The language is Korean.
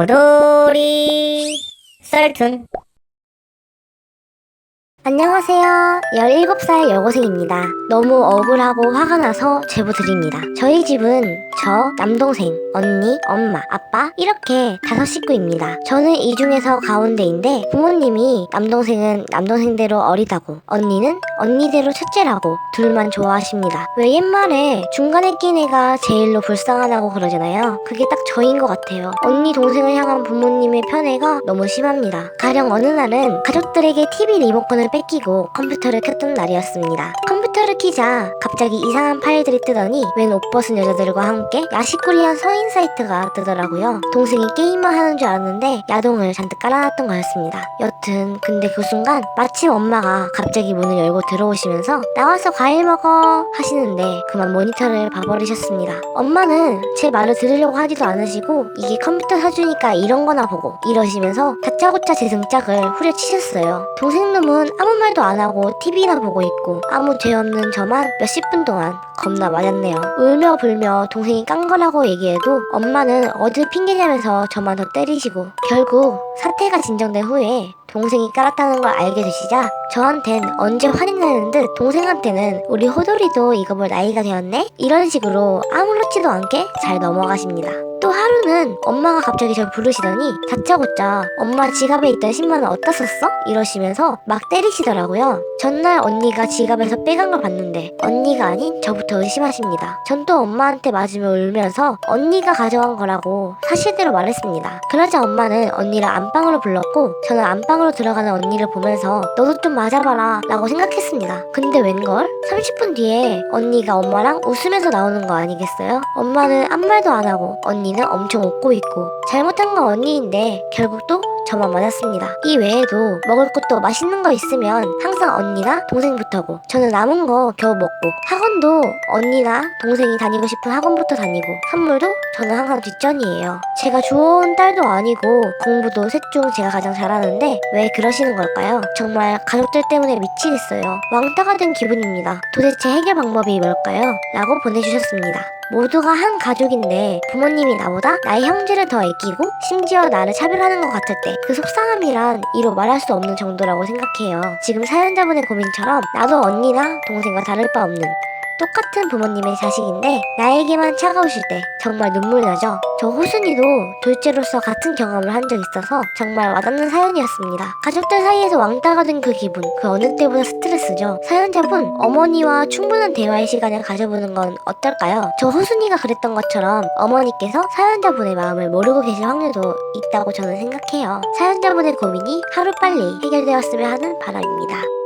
호돌이 썰툰 안녕하세요. 17살 여고생입니다. 너무 억울하고 화가 나서 제보 드립니다. 저희 집은 저, 남동생, 언니, 엄마, 아빠 이렇게 다섯 식구입니다. 저는 이 중에서 가운데인데 부모님이 남동생은 남동생대로 어리다고 언니는 언니대로 첫째라고 둘만 좋아하십니다. 왜 옛말에 중간에 낀 애가 제일로 불쌍하다고 그러잖아요. 그게 딱 저인 것 같아요. 언니 동생을 향한 부모님의 편애가 너무 심합니다. 가령 어느 날은 가족들에게 TV 리모컨을 뺏기고 컴퓨터를 켰던 날이었습니다. 컴 퓨터를 키자 갑자기 이상한 파일들이 뜨더니 웬 옷 벗은 여자들과 함께 야식꾸리한 성인 사이트가 뜨더라고요. 동생이 게임만 하는 줄 알았는데 야동을 잔뜩 깔아놨던 거였습니다. 여튼 근데 그 순간 마침 엄마가 갑자기 문을 열고 들어오시면서 나와서 과일 먹어 하시는데 그만 모니터를 봐버리셨습니다. 엄마는 제 말을 들으려고 하지도 않으시고 이게 컴퓨터 사주니까 이런 거나 보고 이러시면서 다짜고짜 제 등짝을 후려치셨어요. 동생 놈은 아무 말도 안 하고 TV나 보고 있고 아무 죄 없는 저만 몇십 분 동안 겁나 맞았네요. 울며 불며 동생이 깐 거라고 얘기해도 엄마는 어딜 핑계대면서 저만 더 때리시고 결국 사태가 진정된 후에 동생이 깔았다는 걸 알게 되시자 저한텐 언제 화내 나는 듯 동생한테는 우리 호돌이도 이거 볼 나이가 되었네? 이런 식으로 아무렇지도 않게 잘 넘어가십니다. 또 하루는 엄마가 갑자기 절 부르시더니 다짜고짜 엄마 지갑에 있던 10만원 어디다 썼어? 이러시면서 막 때리시더라고요. 전날 언니가 지갑에서 빼간 걸 봤는데 언니가 아닌 저부터 의심하십니다. 전 또 엄마한테 맞으며 울면서 언니가 가져간 거라고 사실대로 말했습니다. 그러자 엄마는 언니를 안방으로 불렀고 저는 안방 으로 들어가는 언니를 보면서 너도 좀 맞아봐라 라고 생각했습니다. 근데 웬걸? 30분 뒤에 언니가 엄마랑 웃으면서 나오는 거 아니겠어요? 엄마는 아무 말도 안 하고 언니는 엄청 웃고 있고 잘못한 건 언니인데 결국 또 저만 맞았습니다. 이 외에도 먹을 것도 맛있는 거 있으면 항상 언니나 동생부터고 저는 남은 거 겨우 먹고 학원도 언니나 동생이 다니고 싶은 학원부터 다니고 선물도 저는 항상 뒷전이에요. 제가 주워온 딸도 아니고 공부도 셋 중 제가 가장 잘하는데 왜 그러시는 걸까요? 정말 가족들 때문에 미치겠어요. 왕따가 된 기분입니다. 도대체 해결 방법이 뭘까요? 라고 보내주셨습니다. 모두가 한 가족인데 부모님이 나보다 나의 형제를 더 아끼고 심지어 나를 차별하는 것 같을 때 그 속상함이란 이로 말할 수 없는 정도라고 생각해요. 지금 사연자분의 고민처럼 나도 언니나 동생과 다를 바 없는 똑같은 부모님의 자식인데 나에게만 차가우실 때 정말 눈물 나죠. 저 호순이도 둘째로서 같은 경험을 한 적 있어서 정말 와닿는 사연이었습니다. 가족들 사이에서 왕따가 된 그 기분 그 어느 때보다 스트레스죠. 사연자분 어머니와 충분한 대화의 시간을 가져보는 건 어떨까요? 저 호순이가 그랬던 것처럼 어머니께서 사연자분의 마음을 모르고 계실 확률도 있다고 저는 생각해요. 사연자분의 고민이 하루빨리 해결되었으면 하는 바람입니다.